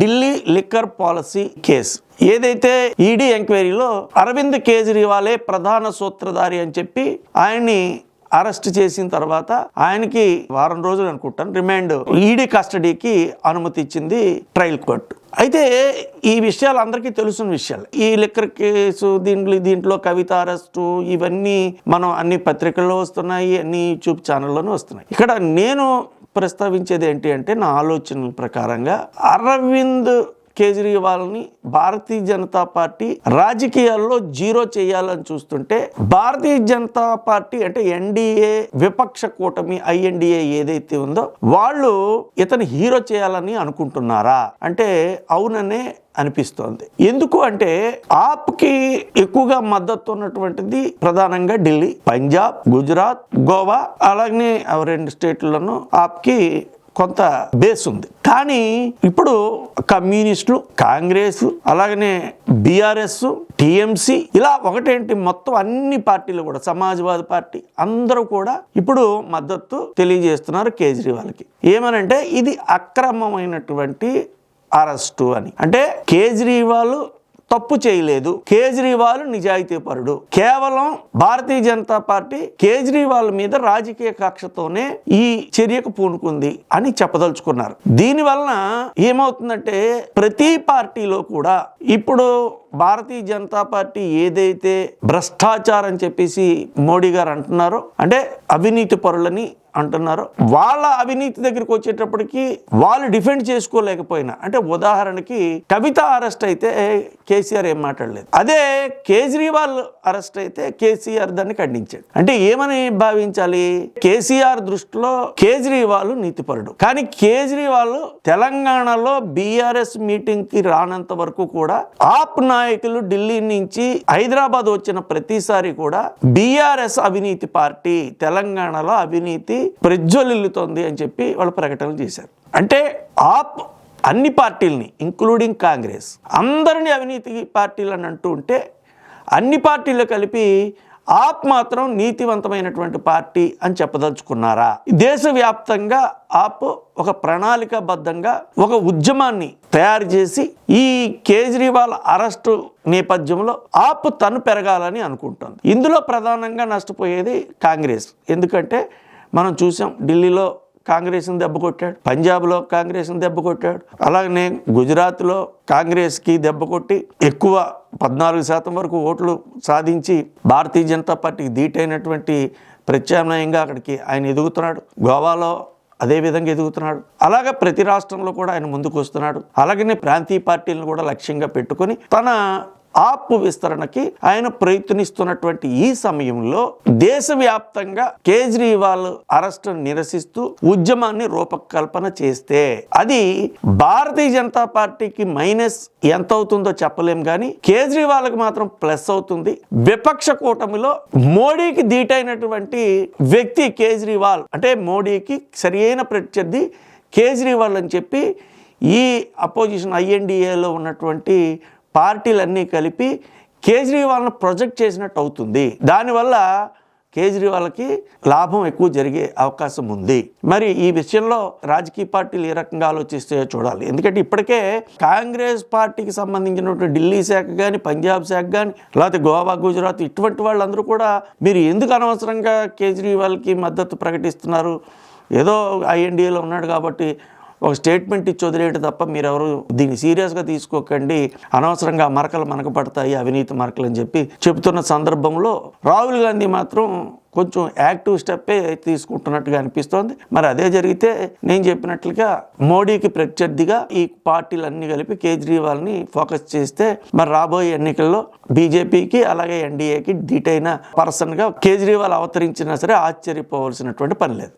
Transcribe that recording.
Delhi liquor policy case ఏదైతే ED ఎంక్వైరీలో అరవింద్ కేజ్రీవాలే ప్రధాన సూత్రధారి అని చెప్పి ఆయన్ని అరెస్ట్ చేసిన తర్వాత ఆయనకి వారం రోజులు అనుకుంటాను రిమాండ్ ఈడీ కస్టడీకి అనుమతి ఇచ్చింది ట్రయల్ కోర్టు అయితే ఈ విషయాలు అందరికీ తెలుసున్న విషయాలు. ఈ లిక్కర్ కేసు దీంట్లో దీంట్లో కవిత అరెస్టు ఇవన్నీ మనం అన్ని పత్రికల్లో వస్తున్నాయి అన్ని యూట్యూబ్ ఛానల్లోనూ వస్తున్నాయి. ఇక్కడ నేను ప్రస్తావించేది ఏంటి అంటే నా ఆలోచనల ప్రకారంగా అరవింద్ కేజ్రీవాల్ని భారతీయ జనతా పార్టీ రాజకీయాల్లో జీరో చేయాలని చూస్తుంటే భారతీయ జనతా పార్టీ అంటే ఎన్డీఏ విపక్ష కూటమి ఐఎన్డీఏ ఏదైతే ఉందో వాళ్ళు ఇతను హీరో చేయాలని అనుకుంటున్నారా? అంటే అవుననే అనిపిస్తోంది. ఎందుకు అంటే ఆప్కి ఎక్కువగా మద్దతు ఉన్నటువంటిది ప్రధానంగా ఢిల్లీ పంజాబ్ గుజరాత్ గోవా అలాగే రెండు స్టేట్లను ఆప్కి కొంత బేస్ ఉంది. కానీ ఇప్పుడు కమ్యూనిస్టులు కాంగ్రెస్ అలాగనే బీఆర్ఎస్ టిఎంసి ఇలా ఒకటేంటి మొత్తం అన్ని పార్టీలు కూడా సమాజ్వాదీ పార్టీ అందరూ కూడా ఇప్పుడు మద్దతు తెలియజేస్తున్నారు కేజ్రీవాల్కి. ఏమనంటే ఇది అక్రమమైనటువంటి అరెస్టు అని. అంటే కేజ్రీవాల్ తప్పు చేయలేదు. కేజ్రీవాల్ నిజాయితీపరుడు. కేవలం భారతీయ జనతా పార్టీ కేజ్రీవాల్ మీద రాజకీయ కక్షతోనే ఈ చర్యకు పూనుకుంది అని చెప్పదలుచుకున్నారు. దీని వలన ఏమవుతుందంటే ప్రతి పార్టీలో కూడా ఇప్పుడు భారతీయ జనతా పార్టీ ఏదైతే భ్రష్టాచారం చెప్పేసి మోడీ గారు అంటున్నారో అంటే అవినీతి పరులని అంటున్నారు వాళ్ళ అవినీతి దగ్గరికి వచ్చేటప్పటికి వాళ్ళు డిఫెండ్ చేసుకోలేకపోయినా అంటే ఉదాహరణకి కవిత అరెస్ట్ అయితే కేసీఆర్ ఏం మాట్లాడలేదు. అదే కేజ్రీవాల్ అరెస్ట్ అయితే కేసీఆర్ దాన్ని ఖండించాడు. అంటే ఏమని భావించాలి? కేసీఆర్ దృష్టిలో కేజ్రీవాల్ నీతిపరుడు. కానీ కేజ్రీవాల్ తెలంగాణలో బీఆర్ఎస్ మీటింగ్కి రానంత వరకు కూడా ఆప్ నాయకులు ఢిల్లీ నుంచి హైదరాబాద్ వచ్చిన ప్రతిసారి కూడా బీఆర్ఎస్ అవినీతి పార్టీ తెలంగాణలో అవినీతి ప్రజ్వలిల్లుతోంది అని చెప్పి వాళ్ళు ప్రకటనలు చేశారు. అంటే ఆప్ అన్ని పార్టీలని ఇంక్లూడింగ్ కాంగ్రెస్ అందరినీ అవినీతి పార్టీలు అని అంటూ ఉంటే అన్ని పార్టీలు కలిపి ఆప్ మాత్రం నీతివంతమైనటువంటి పార్టీ అని చెప్పదలుచుకున్నారా? దేశవ్యాప్తంగా ఆప్ ఒక ప్రణాళికాబద్ధంగా ఒక ఉద్యమాన్ని తయారు చేసి ఈ కేజ్రీవాల్ అరెస్టు నేపథ్యంలో ఆప్ తను పెరగాలని అనుకుంటుంది. ఇందులో ప్రధానంగా నష్టపోయేది కాంగ్రెస్. ఎందుకంటే మనం చూసాం ఢిల్లీలో కాంగ్రెస్ని దెబ్బ కొట్టాడు పంజాబ్లో కాంగ్రెస్ని దెబ్బ కొట్టాడు అలాగనే గుజరాత్లో కాంగ్రెస్కి దెబ్బ కొట్టి ఎక్కువ పద్నాలుగు శాతం వరకు ఓట్లు సాధించి భారతీయ జనతా పార్టీకి ధీటైనటువంటి ప్రత్యామ్నాయంగా అక్కడికి ఆయన ఎదుగుతున్నాడు. గోవాలో అదే విధంగా ఎదుగుతున్నాడు. అలాగే ప్రతి రాష్ట్రంలో కూడా ఆయన ముందుకు వస్తున్నాడు. అలాగనే ప్రాంతీయ పార్టీలను కూడా లక్ష్యంగా పెట్టుకొని తన ఆప్ విస్తరణకి ఆయన ప్రయత్నిస్తున్నటువంటి ఈ సమయంలో దేశవ్యాప్తంగా కేజ్రీవాల్ అరెస్ట్ నిరసిస్తూ ఉద్యమాన్ని రూపకల్పన చేస్తే అది భారతీయ జనతా పార్టీకి మైనస్ ఎంత అవుతుందో చెప్పలేం కానీ కేజ్రీవాల్కి మాత్రం ప్లస్ అవుతుంది. విపక్ష కూటమిలో మోడీకి ధీటైనటువంటి వ్యక్తి కేజ్రీవాల్ అంటే మోడీకి సరియైన ప్రత్యర్థి కేజ్రీవాల్ అని చెప్పి ఈ అపోజిషన్ ఐఎన్డిఏలో ఉన్నటువంటి పార్టీలన్నీ కలిపి కేజ్రీవాల్ను ప్రొజెక్ట్ చేసినట్టు అవుతుంది. దానివల్ల కేజ్రీవాల్కి లాభం ఎక్కువ జరిగే అవకాశం ఉంది. మరి ఈ విషయంలో రాజకీయ పార్టీలు ఏ రకంగా ఆలోచిస్తాయో చూడాలి. ఎందుకంటే ఇప్పటికే కాంగ్రెస్ పార్టీకి సంబంధించినటువంటి ఢిల్లీ శాఖ కానీ పంజాబ్ శాఖ కానీ లేకపోతే గోవా గుజరాత్ ఇటువంటి వాళ్ళందరూ కూడా మీరు ఎందుకు అనవసరంగా కేజ్రీవాల్కి మద్దతు ప్రకటిస్తున్నారు? ఏదో ఐఎన్డీఏలో ఉన్నాడు కాబట్టి ఒక స్టేట్మెంట్ ఇచ్చి వదిలేయట తప్ప మీరెవరు దీన్ని సీరియస్గా తీసుకోకండి. అనవసరంగా మరకలు మనకు పడతాయి అవినీతి మరకలు అని చెప్పి చెబుతున్న సందర్భంలో రాహుల్ గాంధీ మాత్రం కొంచెం యాక్టివ్ స్టెప్పే తీసుకుంటున్నట్టుగా అనిపిస్తోంది. మరి అదే జరిగితే నేను చెప్పినట్లుగా మోడీకి ప్రత్యర్థిగా ఈ పార్టీలన్నీ కలిపి కేజ్రీవాల్ని ఫోకస్ చేస్తే మరి రాబోయే ఎన్నికల్లో బీజేపీకి అలాగే ఎన్డీఏకి డీటైన పర్సన్గా కేజ్రీవాల్ అవతరించినా సరే ఆశ్చర్యపోవలసినటువంటి పని లేదు.